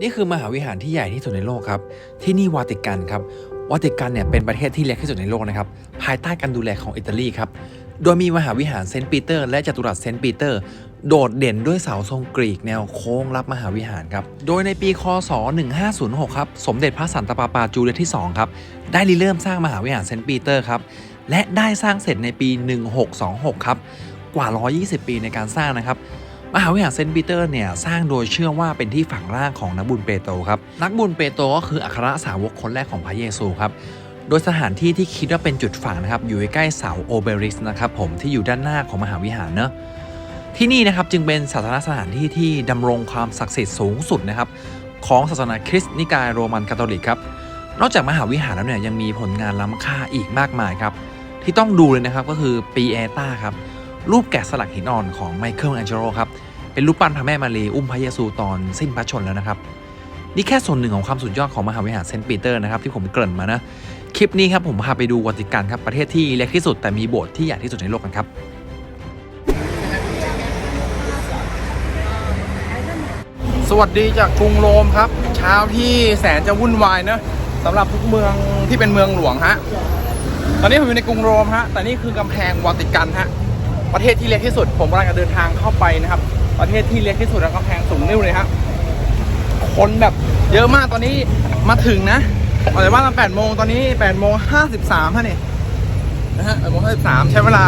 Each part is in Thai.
นี่คือมหาวิหารที่ใหญ่ที่สุดในโลกครับ ที่นี่วาติกันครับวาติกันเนี่ยเป็นประเทศที่เล็กที่สุดในโลกนะครับ ภายใต้การดูแลของอิตาลีครับ โดยมีมหาวิหารเซนต์ปีเตอร์และจัตุรัสเซนต์ปีเตอร์ โดดเด่นด้วยเสาทรงกรีกแนวโค้งรับมหาวิหารครับ โดยในปีคศ 1506 ครับ สมเด็จพระสันตะปาปาจูเลียสที่ 2 ครับ ได้ริเริ่มสร้างมหาวิหารเซนต์ปีเตอร์ครับ และได้สร้างเสร็จในปี 1626 ครับ กว่า 120 ปีในการสร้างนะครับ มหาวิหารเซนต์ปีเตอร์เนี่ยสร้างโดยเชื่อว่าเป็นที่ฝังร่างของนักบุญเปโตรครับนักบุญเปโตรก็คืออัครสาวกคนแรกของพระเยซูครับโดยสถานที่ที่คิดว่าเป็นจุดฝังนะครับอยู่ใกล้เสาโอเบริสนะครับผมที่อยู่ด้านหน้าของมหาวิหารเนอะที่นี่นะครับจึงเป็นศาสนสถานที่ที่ดำรงความศักดิ์สิทธิ์สูงสุดนะครับของศาสนาคริสต์นิกายโรมันคาทอลิกครับนอกจากมหาวิหารแล้วเนี่ยยังมีผลงานล้ำค่าอีกมากมายครับที่ต้องดูเลยนะครับก็คือปีเอต้าครับ รูปแกะสลักหินอ่อนของไมเคิลแองเจโรครับ เป็นรูปปั้นพระแม่มารีอุ้มพระเยซูตอนสิ้นพระชนแล้วนะครับ นี่แค่ส่วนหนึ่งของความสุดยอดของมหาวิหารเซนต์ปีเตอร์นะครับที่ผมเกริ่นมานะ คลิปนี้ครับผมพาไปดูวัติกันครับประเทศที่เล็กที่สุดแต่มีโบสถ์ที่ใหญ่ที่สุดในโลกกันครับสวัสดีจากกรุงโรมครับ เช้าที่แสนจะวุ่นวายนะสำหรับทุกเมืองที่เป็นเมืองหลวงฮะ ตอนนี้ผมอยู่ในกรุงโรมฮะ แต่นี่คือกำแพงวาติกันฮะ ประเทศที่เล็กที่สุด ผมกำลังจะเดินทางเข้าไปนะครับ ประเทศที่เล็กที่สุดแล้วกำแพงสูงนิ้วเลยฮะคนแบบเยอะมากตอนนี้มาถึงนะออกจากบ้าตอนแปดโมงตอนนี้แปดโมงห้าสิบสามฮะนี่นะฮะแปดโมงห้าสิบสามใช้เวลา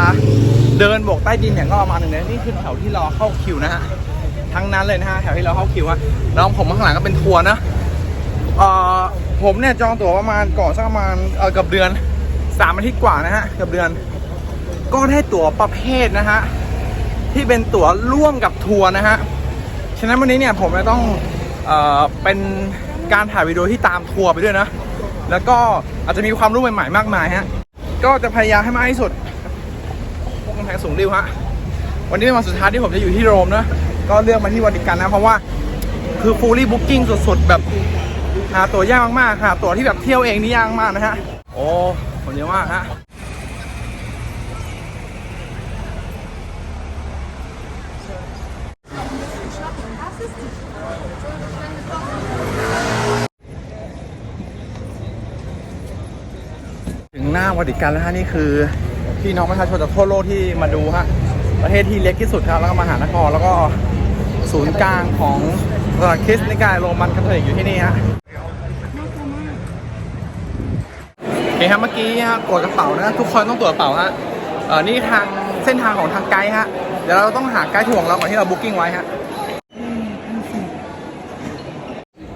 เดินโบกใต้ดินอย่างก็ประมาณหนึ่งนะนี่คือแถวที่รอเข้าคิวนะฮะทั้งนั้นเลยนะฮะแถวที่เราเข้าคิวอะแล้วผมข้างหลังก็เป็นทัวร์นะเอ่อผมเนี่ยจองตั๋วประมาณก่อนสักประมาณเออเกับเดือนสามอาทิตย์กว่านะฮะเกับเดือน ก็ได้ตั๋วประเภทนะฮะ ที่เป็นตั๋วร่วมกับทัวร์นะฮะ ฉะนั้นวันนี้เนี่ยผมจะต้องเอ่อเป็นการถ่ายวิดีโอที่ตามทัวร์ไปด้วยนะ แล้วก็อาจจะมีความรู้ใหม่ๆมากมายฮะ ก็จะพยายามให้มากที่สุดพวกกำแพงสูงริ้วฮะ วันนี้เป็นวันสุดท้ายที่ผมจะอยู่ที่โรมนะ ก็เลือกมาที่วาติกันนะ เพราะว่าคือ fully booking สุดๆ แบบหาตั๋วยากมากๆหาตั๋วที่แบบเที่ยวเองนี่ยากมากนะฮะ โอ้คนเยอะมากฮะ หน้าวาติกันแล้วฮะนี่คือพี่น้องประชาชนจากทั่วโลกที่มาดูฮะประเทศที่เล็กที่สุดครับแล้วก็มหานครแล้วก็ศูนย์กลางของศาสนาคริสต์นิกายโรมันคาทอลิกอยู่ที่นี่ฮะโอเคครับเมื่อกี้ฮะตรวจกระเป๋านะทุกคนต้องตรวจกระเป๋าฮะเออนี่ทางเส้นทางของทางไกด์ฮะเดี๋ยวเราต้องหาไกด์ถ่วงเราก่อนที่เราบุ๊กิ้งไว้ฮะ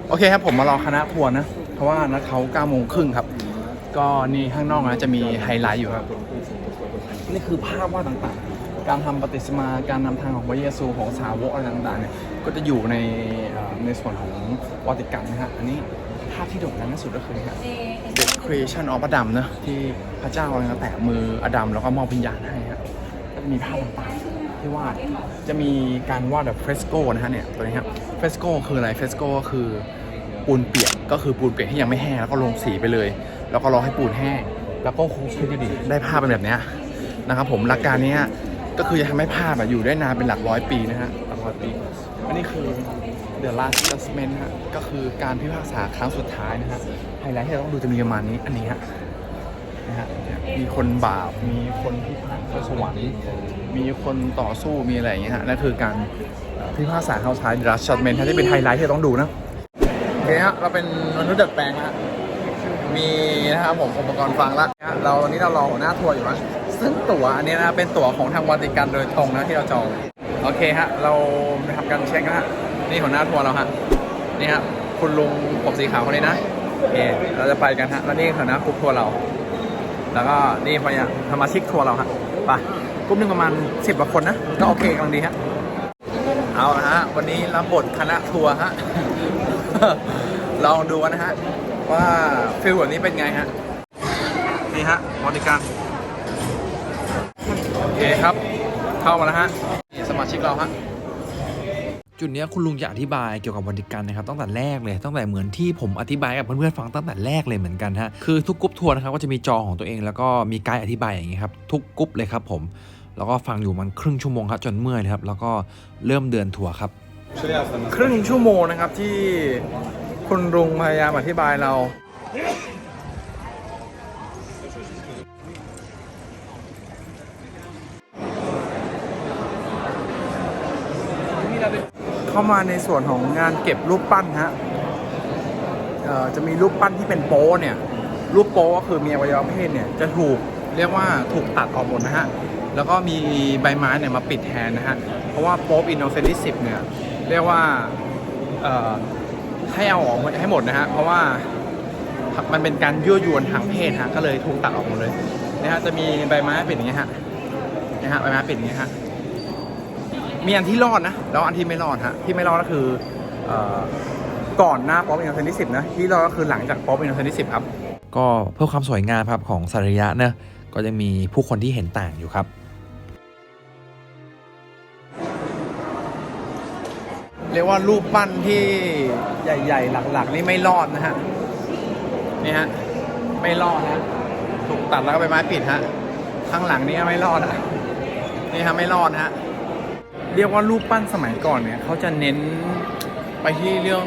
โอเคครับผมมารอคณะทัวร์นะเพราะว่านัดเขา9โมงครึ่งครับ ก็นี่ข้างนอกนะจะมีไฮไลท์อยู่ครับ นี่คือภาพวาดต่างๆ การทำปฏิสมาการนำทางของพระเยซูของสาวกอะไรต่างๆเนี่ยก็จะอยู่ในในส่วนของวาติกันนะฮะอันนี้ภาพที่โด่งดังที่สุดก็คือนี่ครับ The Creation of Adam นะที่พระเจ้ากำลังแตะมืออดัมแล้วก็มอบวิญญาณให้ฮะก็จะมีภาพต่างๆที่วาดจะมีการวาดแบบเฟรสโกนะฮะเนี่ยตัวนี้ครับเฟรสโกคืออะไรเฟรสโกก็คือปูนเปียกก็คือปูนเปียกที่ยังไม่แห้งแล้วก็ลงสีไปเลย แล้วก็รอให้ปูนแห้งแล้วก็คงคิดดีๆได้ภาพเป็นแบบนี้นะครับผมหลักการนี้ก็คือจะทำให้ภาพอะอยู่ได้นานเป็นหลักร้อยปีนะฮะหลักร้อยปีอันนี้คือ The Last Judgment ฮะก็คือการพิพากษาครั้งสุดท้ายนะฮะไฮไลท์ที่เราต้องดูจะมีประมาณนี้อันนี้ฮะนะฮะมีคนบาปมีคนที่ผ่านเข้าสวรรค์มีคนต่อสู้มีอะไรอย่างเงี้ยฮะนั่นคือการพิพากษาครั้งสุดท้าย The Last Judgment ที่เป็นไฮไลท์ที่เราต้องดูนะโอเคฮะเราเป็นมนุษย์ดัดแปลงนะฮะ มีนะครับผมอุปกรณ์ฟังละนะเราตอนนี้เรารอหัวหน้าทัวร์อยู่นะซึ่งตั๋วอันนี้นะเป็นตั๋วของทางวาติกันโดยตรงนะที่เราจองโอเคฮะเราไปทำการเช็คนะฮะนี่หัวหน้าทัวร์เราฮะนี่ฮะคุณลุงผมสีขาวคนนี้นะโอเคเราจะไปกันฮะแล้วนี่หัวหน้ากรุ๊ปทัวร์เรา แล้วก็นี่พยาสมาชิกทัวร์เราฮะไปกรุ๊ปหนึ่งประมาณสิบกว่าคนนะก็โอเคกำลังดีฮะเอาละฮะวันนี้รับบทคณะทัวร์ฮะลองดูกันนะฮะ ว่าฟิลแบบนี้เป็นไงฮะ นี่ฮะบริการ โอเคครับ เข้ามาแล้วฮะ นี่สมาชิกเราฮะจุดเนี้ยคุณลุงจะอธิบายเกี่ยวกับวัติกันนะครับตั้งแต่แรกเลยตั้งแต่เหมือนที่ผมอธิบายกับเพื่อนๆฟังตั้งแต่แรกเลยเหมือนกันฮะคือทุกกรุ๊ปทัวร์นะครับก็จะมีจอของตัวเองแล้วก็มีไกด์อธิบายอย่างเงี้ยครับทุกกรุ๊ปเลยครับผมแล้วก็ฟังอยู่มันครึ่งชั่วโมงครับจนเมื่อยเลยครับแล้วก็เริ่มเดินทัวร์ครับครึ่งชั่วโมงนะครับที่ คุณลุงพยายามอธิบายเราเข้ามาในส่วนของงานเก็บรูปปั้นฮะจะมีรูปปั้นที่เป็นโป๊เนี่ย รูปโป๊ก็คือมีอวัยวะเพศเนี่ยจะถูกเรียกว่าถูกตัดออกหมดนะฮะ แล้วก็มีใบไม้เนี่ยมาปิดแทนนะฮะ เพราะว่าโป๊ปอินโนเซนที่สิบเนี่ย เรียกว่า ให้เอาออกให้หมดนะฮะเพราะว่ามันเป็นการยั่วยวนทางเพศฮะก็เลยถูกตัดออกหมดเลยนะฮะจะมีใบไม้เปิดอย่างเงี้ยฮะนะฮะใบไม้เปิดอย่างเงี้ยฮะมีอันที่รอดนะแล้วอันที่ไม่รอดฮะที่ไม่รอดก็คือก่อนหน้าป๊อปอินโนเซนที่สิบนะที่รอดก็คือหลังจากป๊อปอินโนเซนที่สิบครับก็เพื่อความสวยงามครับของสัตว์ระยะเนะก็จะมีผู้คนที่เห็นต่างอยู่ครับ เรียกว่ารูปปั้นที่ใหญ่ๆ หลักๆ นี่ไม่รอดนะฮะ นี่ฮะ ไม่รอดนะถูกตัดแล้วก็ใบไม้ปิดฮะ ข้างหลังนี่ไม่รอดอะ นี่ฮะไม่รอดฮะ เรียกว่ารูปปั้นสมัยก่อนเนี่ยเขาจะเน้นไปที่เรื่อง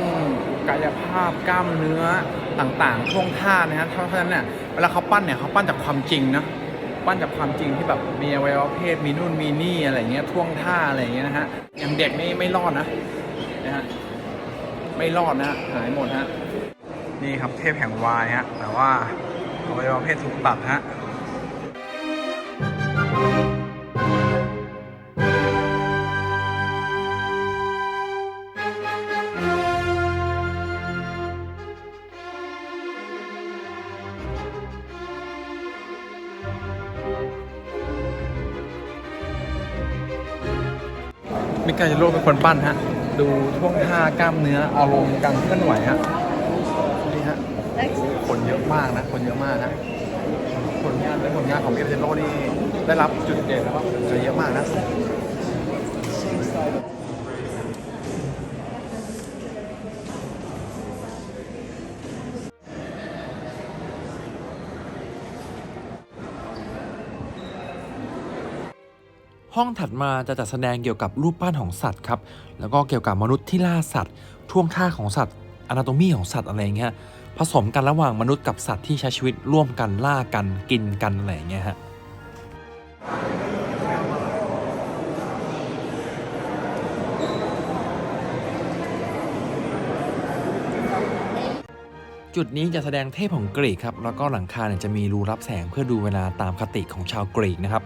กายภาพกล้ามเนื้อต่างๆท่วงท่านะฮะเพราะฉะนั้นเนี่ยเวลาเขาปั้นเนี่ยเขาปั้นจากความจริงนะปั้นจากความจริงที่แบบมีอวัยวะเพศมีนู่นมีนี่อะไรเงี้ยท่วงท่าอะไรเงี้ยนะฮะอย่างเด็กนี่ไม่รอดนะ นะฮะไม่รอดนะฮะหายหมดฮะนี่ครับเทพแห่งวายฮะแต่ว่าอวัยวะเพศถูกตัดฮะมิกาเจโร่เป็นคนปั้นฮะ ดูท่วงท่ากล้ามเนื้ออารมณ์การเคลื่อนไหวฮะนี่ฮะคนเยอะมากนะคนเยอะมากนะผลงานและผลงานของเอเจโรนี่ได้รับจุดเด่นแล้วก็จะเยอะมากนะ ห้องถัดมาจะจัดแสดงเกี่ยวกับรูปปั้นของสัตว์ครับ แล้วก็เกี่ยวกับมนุษย์ที่ล่าสัตว์ท่วงท่าของสัตว์อนาโตมีของสัตว์อะไรเงี้ยผสมกันระหว่างมนุษย์กับสัตว์ที่ใช้ชีวิตร่วมกันล่ากันกินกันอะไรอย่างเงี้ยฮะจุดนี้จะแสดงเทพของกรีกครับ แล้วก็หลังคาเนี่ยจะมีรูรับแสงเพื่อดูเวลาตามคติของชาวกรีกนะครับ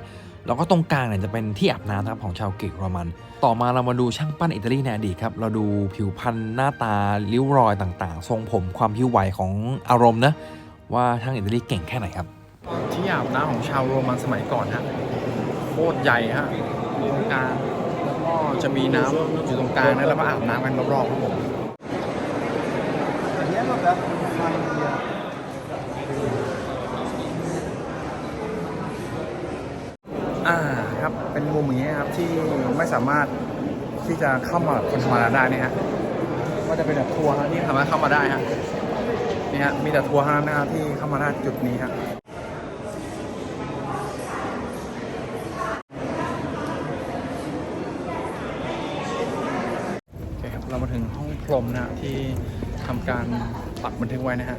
แล้วก็ตรงกลางเนี่ยจะเป็นที่อาบน้ำนะครับของชาวกรีกโรมัน ต่อมาเรามาดูช่างปั้นอิตาลีในอดีตครับ เราดูผิวพรรณหน้าตาริ้วรอยต่างๆ ทรงผมความผิวไหวของอารมณ์นะว่าช่างอิตาลีเก่งแค่ไหนครับ ที่อาบน้ำของชาวโรมันสมัยก่อนฮะโคตรใหญ่ฮะตรงกลางแล้วก็จะมีน้ำอยู่ตรงกลางนะแล้วก็อาบน้ำกันรอบๆครับผม อ่าครับเป็นมุมอย่างเงี้ยครับที่ไม่สามารถที่จะเข้ามาคนธรรมดาได้นี่ฮะก็จะเป็นแบบทัวร์ฮะที่สามารถเข้ามาได้ฮะนี่ฮะมีแต่ทัวร์เท่านั้นนะครับที่เข้ามาได้จุดนี้ฮะโอเคครับเรามาถึงห้องพรมนะฮะที่ทำการปักบันทึกไว้นะฮะ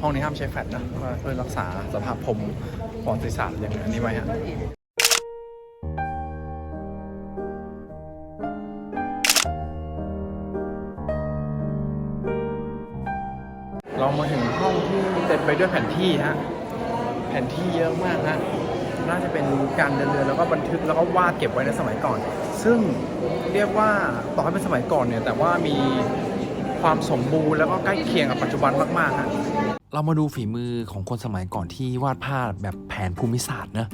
ห้องนี้ห้ามใช้แฟลชนะเพื่อเพื่อรักษาสภาพผมปอดศีรษะอย่างนี้ไว้ฮะ เรามาถึงห้องที่เต็มไปด้วยแผนที่ฮะ แผนที่เยอะมากฮะ น่าจะเป็นการเดินเรือแล้วก็บันทึกแล้วก็วาดเก็บไว้ในสมัยก่อน ซึ่งเรียกว่าต่อให้เป็นสมัยก่อนเนี่ย แต่ว่ามีความสมบูรณ์แล้วก็ใกล้เคียงกับปัจจุบันมากๆฮะ เรามาดูฝีมือของคนสมัยก่อนที่วาดภาพแบบแผนภูมิศาสตร์นะ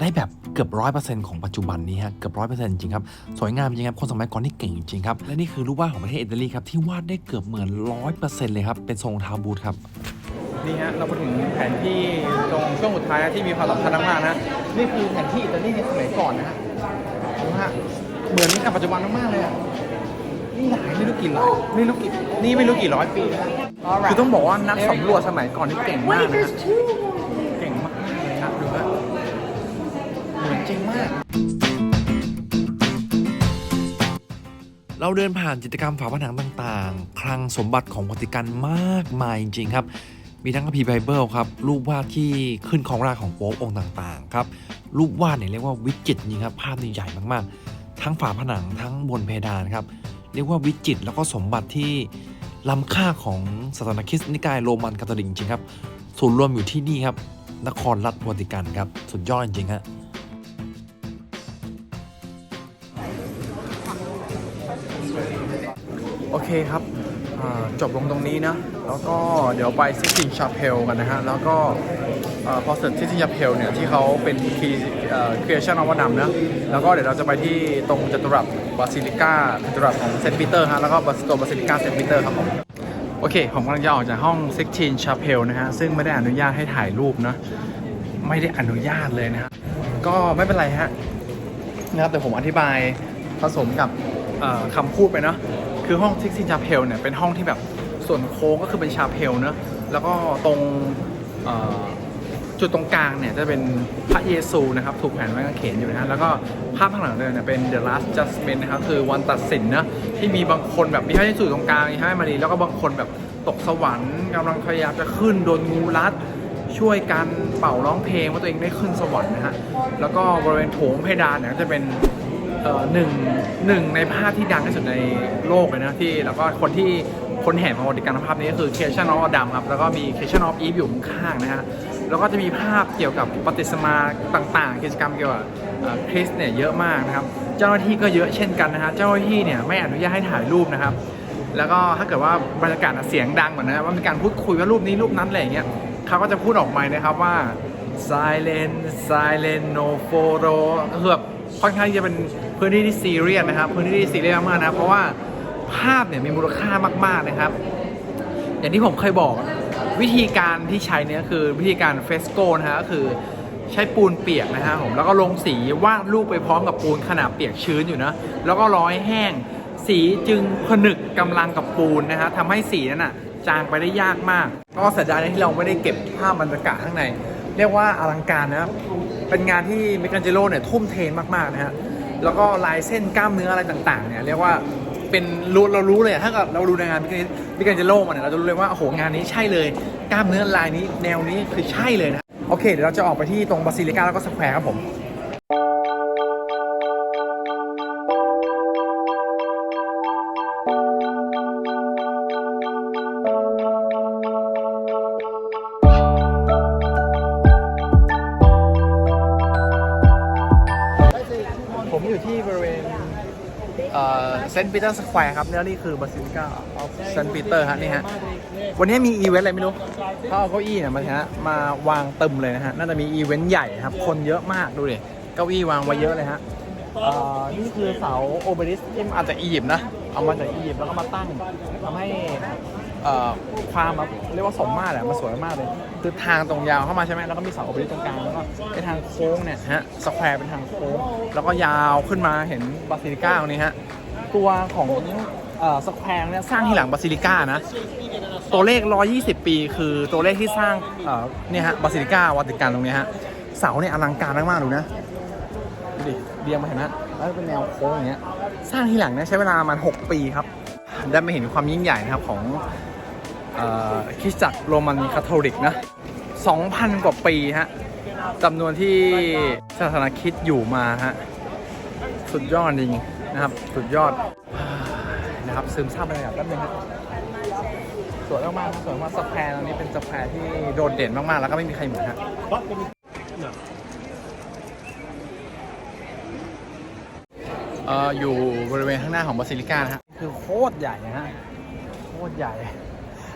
ได้แบบ เกือบร้อยเปอร์เซ็นต์ของปัจจุบันนี้ฮะเกือบร้อยเปอร์เซ็นต์จริงครับสวยงามจริงครับคนสมัยก่อนนี่เก่งจริงครับและนี่คือรูปวาดของประเทศอิตาลีครับที่วาดได้เกือบเหมือนร้อยเปอร์เซ็นต์เลยครับเป็นทรงทาวบูทครับนี่ฮะเรามาถึงแผนที่ตรงช่วงสุดท้ายที่มีความสำคัญมากๆนะนี่คือแผนที่อิตาลีในสมัยก่อนนะฮะดูฮะเหมือนกับปัจจุบันมากๆเลยอะนี่หลายไม่รู้กี่ร้อยไม่รู้กี่นี่ไม่รู้กี่ร้อยปีนะฮะคือต้องบอกว่านักสำรวจสมัยก่อนนี่เก่งมาก Wait, นะฮะ there's two. เก่งมากๆเลยครับดูฮะ เจริงมาก เราเดินผ่านจิตรกรรมฝาผนังต่างๆ คลังสมบัติของวัติกันมากมายจริงๆครับ มีทั้งคัมภีร์ไบเบิลครับ รูปวาดที่ขึ้นของราของโป๊ปองค์ต่างๆครับ รูปวาดเนี่ยเรียกว่าวิจิตรจริงครับ ภาพนี่ใหญ่มากๆ ทั้งฝาผนังทั้งบนเพดานครับ เรียกว่าวิจิตรแล้วก็สมบัติที่ล้ำค่าของศาสนาคริสต์นิกายโรมันคาทอลิกจริงครับ ศูนย์รวมอยู่ที่นี่ครับ นครรัฐวาติกันครับ สุดยอดจริงฮะ อเคครับจบลงตรงนี้นะ แล้วก็เดี๋ยวไปซิตินชาเพลกันนะฮะ แล้วก็พอเสร็จซิตินชาเพลเนี่ย ที่เขาเป็นคีครีเอชันอวดำนะ แล้วก็เดี๋ยวเราจะไปที่ตรงจัตุรัสบาซิลิก้าจัตุรัสของเซนต์ปีเตอร์ฮะ แล้วก็ตัวบาซิลิก้าเซนต์ปีเตอร์ครับผมโอเค ผมกำลังจะออกจากห้องซิกทีนชาเพลนะฮะ ซึ่งไม่ได้อนุญาตให้ถ่ายรูปนะ ไม่ได้อนุญาตเลยนะฮะ ก็ไม่เป็นไรฮะนะครับแต่ผมอธิบายผสมกับคำพูดไปเนาะ คือห้องซิกซินชาเพลเนี่ยเป็นห้องที่แบบส่วนโค้งก็คือเป็นชาเพลเนอะแล้วก็ตรงจุดตรงกลางเนี่ยจะเป็นพระเยซูนะครับถูกแขวนไว้กางเขนอยู่นะแล้วก็ภาพข้างหลังเดินเนี่ยเป็น The Last Judgment นะครับคือวันตัดสินนะที่มีบางคนแบบมีพระเยซูตรงกลางมีพระมารีแล้วก็บางคนแบบตกสวรรค์กำลังพยายามจะขึ้นโดนงูรัดช่วยกันเป่าร้องเพลงว่าตัวเองได้ขึ้นสวรรค์นะฮะแล้วก็บริเวณโถงเพดานเนี่ยก็จะเป็น เอ่อหนึ่งหนึ่งในภาพที่ดังที่สุดในโลกเลยนะที่แล้วก็คนที่คนแห่มาวัติกันภาพนี้ก็คือเคชันออฟดัมครับแล้วก็มีเคชันออฟอีฟอยู่ข้างๆนะฮะแล้วก็จะมีภาพเกี่ยวกับปฏิสมาต่างๆ กิจกรรมเกี่ยวกับคริสเนี่ยเยอะมากนะครับเจ้าหน้าที่ก็เยอะเช่นกันนะฮะเจ้าหน้าที่เนี่ยไม่อนุญาตให้ถ่ายรูปนะครับ แล้วก็ถ้าเกิดว่าบรรยากาศเสียงดังเหมือนนะว่ามีการพูดคุยว่ารูปนี้รูปนั้นอะไรอย่างเงี้ยเขาก็จะพูดออกมานะครับว่า silent silent no photo ก็คือแบบค่อนข้างจะเป็น พื้นที่ที่ซีเรียสนะครับพื้นที่ที่ซีเรียสมากๆนะเพราะว่าภาพเนี่ยมีมูลค่ามาก ๆนะครับ อย่างที่ผมเคยบอกวิธีการที่ใช้เนี่ยคือวิธีการเฟสโกนะฮะก็คือใช้ปูนเปียกนะฮะผมแล้วก็ลงสีวาดรูปไปพร้อมกับปูนขนาดเปียกชื้นอยู่นะแล้วก็ร้อยแห้ง สีจึงผนึกกำลังกับปูนนะฮะทำให้สีนั้นอะจางไปได้ยากมาก ก็เสียดายที่เราไม่ได้เก็บภาพบรรยากาศข้างใน เรียกว่าอลังการนะครับเป็นงานที่มิคันเจโร่เนี่ยทุ่มเทมากๆนะฮะ แล้วก็ลายเส้นกล้ามเนื้ออะไรต่างๆเนี่ยเรียกว่าเป็นรู้เรารู้เลยถ้าเกิดเราดูในงานมิคันเจโร่มาเนี่ยเราจะรู้เลยว่าโอ้โหงานนี้ใช่เลยกล้ามเนื้อลายนี้แนวนี้คือใช่เลยนะโอเคเดี๋ยวเราจะออกไปที่ตรงบาซิลิกาแล้วก็สแควร์ครับผม ผมอยู่ที่บริเวณเซนต์ปีเตอร์สแควร์ครับแล้วนี่คือบาซิลิกาออฟเซนต์ปีเตอร์ฮะนี่ฮะ วันนี้มีอีเวนต์อะไรไม่รู้เขาเอาเก้าอี้เนี่ยมาฮะมาวางเต็มเลยนะฮะ น่าจะมีอีเวนต์ใหญ่ครับ คนเยอะมากดูดิ เก้าอี้วางไว้เยอะเลยฮะนี่คือเสาโอเบริสที่มาจากอียิปต์นะ เอามาจากอียิปต์แล้วก็มาตั้งทำให้ ความแบบเรียกว่าสมมาตรอะมันสวยมากเลยคือทางตรงยาวเข้ามาใช่ไหมแล้วก็มีเสาโอเบริตรงกลางแล้วก็เป็นทางโค้งเนี่ยฮะสแควร์เป็นทางโค้งแล้วก็ยาวขึ้นมาเห็นบาซิลิก้าตรงนี้ฮะตัวของสแควร์เนี่ยสร้างที่หลังบาซิลิก้านะตัวเลข 120 ปี คือตัวเลขที่สร้างเนี่ยฮะบาซิลิก้าวาติกันตรงนี้ฮะเสาเนี่ยอลังการมากๆดูนะดิเรียงมาเห็นไหมแล้วเป็นแนวโค้งอย่างเงี้ยสร้างที่หลังเนี่ยใช้เวลามาณ6ปีครับได้มาเห็นความยิ่งใหญ่นะครับของ คริสตจักรโรมันคาทอลิกนะ 2,000 กว่าปีฮะจำนวนที่ศาสนาคริดอยู่มาฮะ สุดยอดจริงนะครับ สุดยอดนะครับซึมซาบบรรยากาศแป๊บนึงครับสวยมากๆสวยมากสแควร์ตรงนี้เป็นสแควร์ที่โดดเด่นมากๆ แล้วก็ไม่มีใครเหมือนฮะอยู่บริเวณข้างหน้าของบาซิลิกานะฮะ คือโคตรใหญ่นะฮะ โคตรใหญ่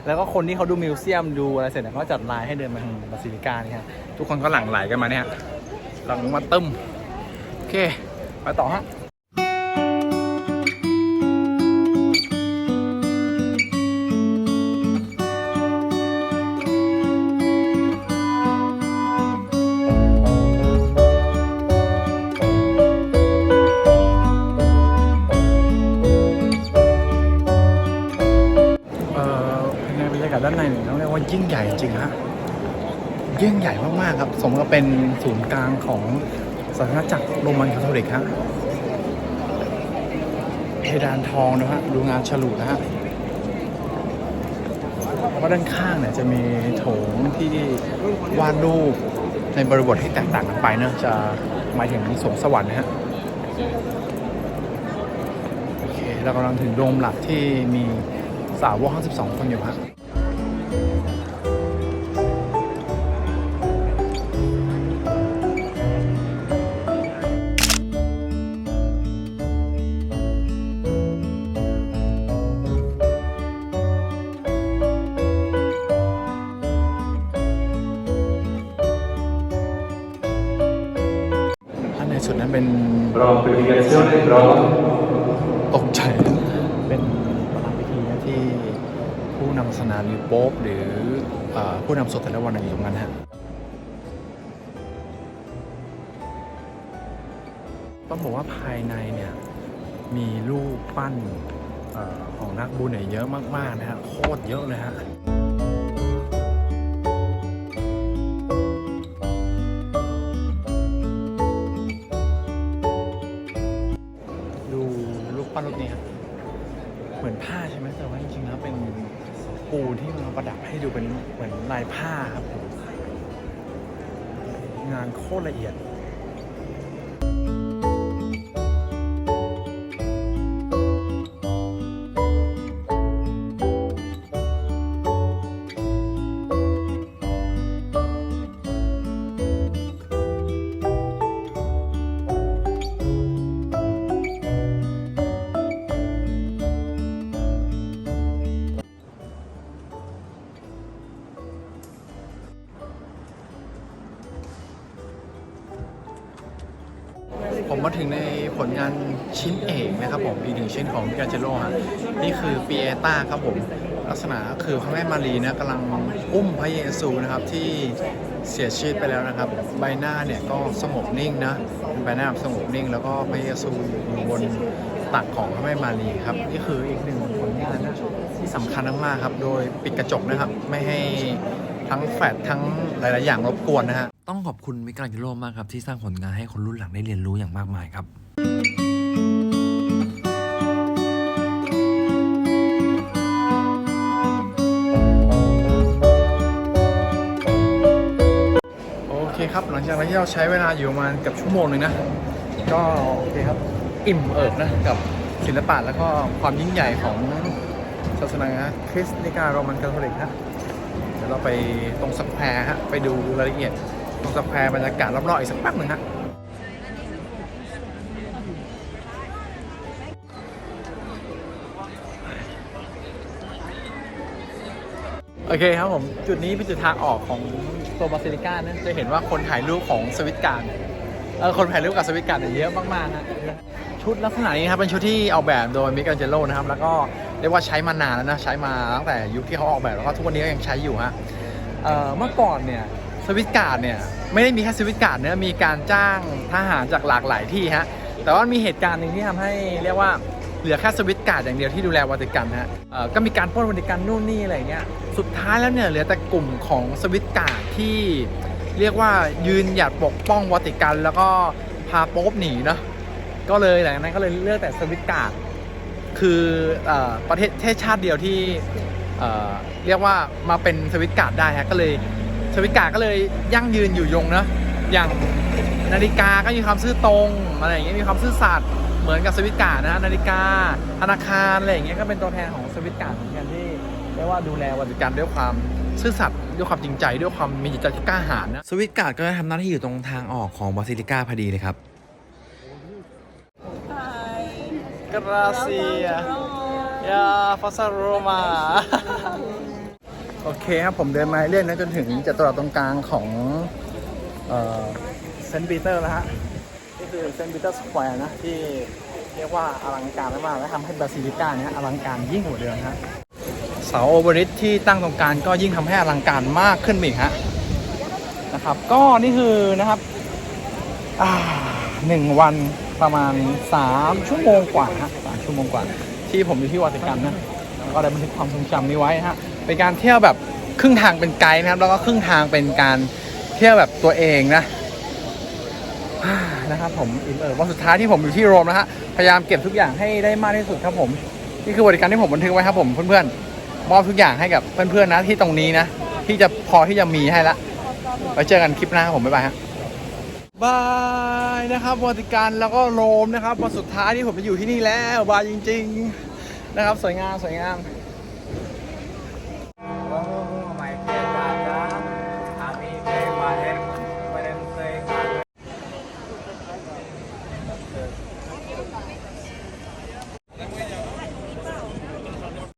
แล้วก็คนที่เขาดูมิวเซียมดูอะไรเสร็จเนี่ยเขาจัดไลน์ให้เดินมาทางบาซิลิก้านี่ฮะทุกคนก็หลั่งไหลกันมาเนี่ยหลังมาตึ้มโอเค ไปต่อฮะ ด้านในเนี่ยต้องเรียกว่ายิ่งใหญ่จริงฮะยิ่งใหญ่มากๆครับสมกับเป็นศูนย์กลางของศาสนาจักรโรมันคาทอลิกฮะเพดานทองนะฮะดูงานฉลุนะฮะแล้วก็ด้านข้างเนี่ยจะมีโถงที่วาดรูปในบริบทที่แตกต่างกันไปเนะจะหมายถึงสวงสวรรค์นะฮะโอเคเรากำลังถึงโดมหลักที่มีสาวก52คนอยู่ฮะ เป็น Rompificazione prova. ตกใจเป็นประมาณพิธีนะที่ผู้นำศาสนาหรือโป๊ปหรือเอ่อผู้นำสดแต่ละวันอยู่ตรงนั้นฮะต้องบอกว่าภายในเนี่ยมีรูปปั้นเออของนักบุญเนี่ยเยอะมากๆนะฮะโคตรเยอะเลยฮะ ปูที่มาประดับให้ดูเป็นเหมือนลายผ้าครับผมงานโคตรละเอียด ถึงในผลงานชิ้นเอกนะครับผมอีกหนึ่งชิ้นของมิกาเจโร่ฮะนี่คือปีเอต้าครับผมลักษณะคือพระแม่มารีนะกำลังอุ้มพระเยซูนะครับที่เสียชีวิตไปแล้วนะครับ ใบหน้าเนี่ยก็สงบนิ่งนะเป็นใบหน้าสงบนิ่ง แล้วก็พระเยซูอยู่บนตักของพระแม่มารีครับนี่คืออีกหนึ่งผลงานที่สำคัญมากๆครับ โดยปิดกระจกนะครับไม่ให้ทั้งแฟลชทั้งหลายๆอย่างรบกวนนะฮะ ต้องขอบคุณมิกาลันเจโลมากครับ ที่สร้างผลงานให้คนรุ่นหลังได้เรียนรู้อย่างมากมายครับโอเคครับหลังจากที่เราใช้เวลาอยู่ประมาณกับชั่วโมงหนึ่งนะ ก็โอเคครับอิ่มเอิบนะกับศิลปะแล้วก็ความยิ่งใหญ่ของศาสนาคริสต์นิกายโรมันคาทอลิกนะเดี๋ยวเราไปตรงสแควร์ฮะไปดูรายละเอียด ตรงสแควร์บรรยากาศรอบๆอีกสักแป๊บหนึ่งฮะโอเคครับผมจุดนี้เป็นจุดทางออกของตัวบาซิลิก้านะจะเห็นว่าคนถ่ายรูปของสวิตการ์ดเออคนถ่ายรูปกับสวิตการ์ดเนี่ยเยอะมากๆนะชุดลักษณะนี้ครับเป็นชุดที่ออกแบบโดยมิก a เจโ o นะครับ แล้วก็เรียกว่าใช้มานานแล้วนะ ใช้มาตั้งแต่ยุคที่เขาออกแบบแล้วก็ทุกวันนี้ก็ยังใช้อยู่ฮะเมื่อก่อนเนี่ย วิตการ์ดเนี่ยไม่ได้มีแค่สวิตการ์ดเนี่ยมีการจ้างทหารจากหลากหลายที่ฮะแต่ว่ามีเหตุการณ์หนึ่งที่ทำให้เรียกว่าเหลือแค่สวิตการ์ดอย่างเดียวที่ดูแลวาติกันฮะก็มีการปล้นวาติกันนู่นนี่อะไรเงี้ยสุดท้ายแล้วเนี่ยเหลือแต่กลุ่มของสวิตการ์ดที่เรียกว่ายืนหยัดปกป้องวาติกัน แล้วก็พาโป๊ปหนีเนาะก็เลยหลังจากนั้นก็เลยเลือกแต่สวิตการ์ดคืออประเทศชาติเดียวที่เอ่อเรียกว่ามาเป็นสวิตการ์ดได้ฮะก็เลย สวิตการ์ดก็เลยยั่งยืนอยู่ยงนะอย่างนาฬิกาก็มีความซื่อตรงอะไรอย่างเงี้ยมีความซื่อสัตย์เหมือนกับสวิตการ์ดนะฮะนาฬิกาธนาคารอะไรอย่างเงี้ยก็เป็นตัวแทนของสวิตการ์ดเหมือนกันที่เรียกว่าดูแลวัติกันด้วยความซื่อสัตย์ด้วยความจริงใจด้วยความมีจิตใจที่กล้าหาญนะสวิตการ์ดก็จะทำหน้าที่อยู่ตรงทางออกของบาซิลิก้าพอดีเลยครับกราเซียยาฟอสโรมา โอเคครับ ผมเดินมาเรื่อยนะจนถึงจัตุรัสตรงกลางของเซนต์ปีเตอร์แล้วฮะนี่คือเซนต์ปีเตอร์สแควร์นะที่เรียกว่าอลังการมากๆและทำให้บาซิลิก้าเนี่ยอลังการยิ่งกว่าเดิมฮะเสาโอเวอริสที่ตั้งตรงกลางก็ยิ่งทำให้อลังการมากขึ้นอีกฮะนะครับ ก็นี่คือนะครับหนึ่งวันประมาณ 3 ชั่วโมงกว่าฮะสามชั่วโมงกว่า ที่ผมอยู่ที่วาติกันนะก็ได้บันทึกความทรงจำนี้ไว้ฮะ เป็นการเที่ยวแบบครึ่งทางเป็นไกด์นะครับ แล้วก็ครึ่งทางเป็นการเที่ยวแบบตัวเองนะนะครับผมอิ่มเอิบวันสุดท้ายที่ผมอยู่ที่โรมนะฮะพยายามเก็บทุกอย่างให้ได้มากที่สุดครับผมนี่คือบริการที่ผมบันทึกไว้ครับผมเพื่อนๆมอบทุกอย่างให้กับเพื่อนๆนะที่ตรงนี้นะที่จะพอที่จะมีให้ละไว้เจอกันคลิปหน้าครับผมบ๊ายบายฮะบายนะครับวาติกันแล้วก็โรมนะครับวันสุดท้ายที่ผมจะอยู่ที่นี่แล้วบายจริง ๆ นะครับ สวยงามสวยงาม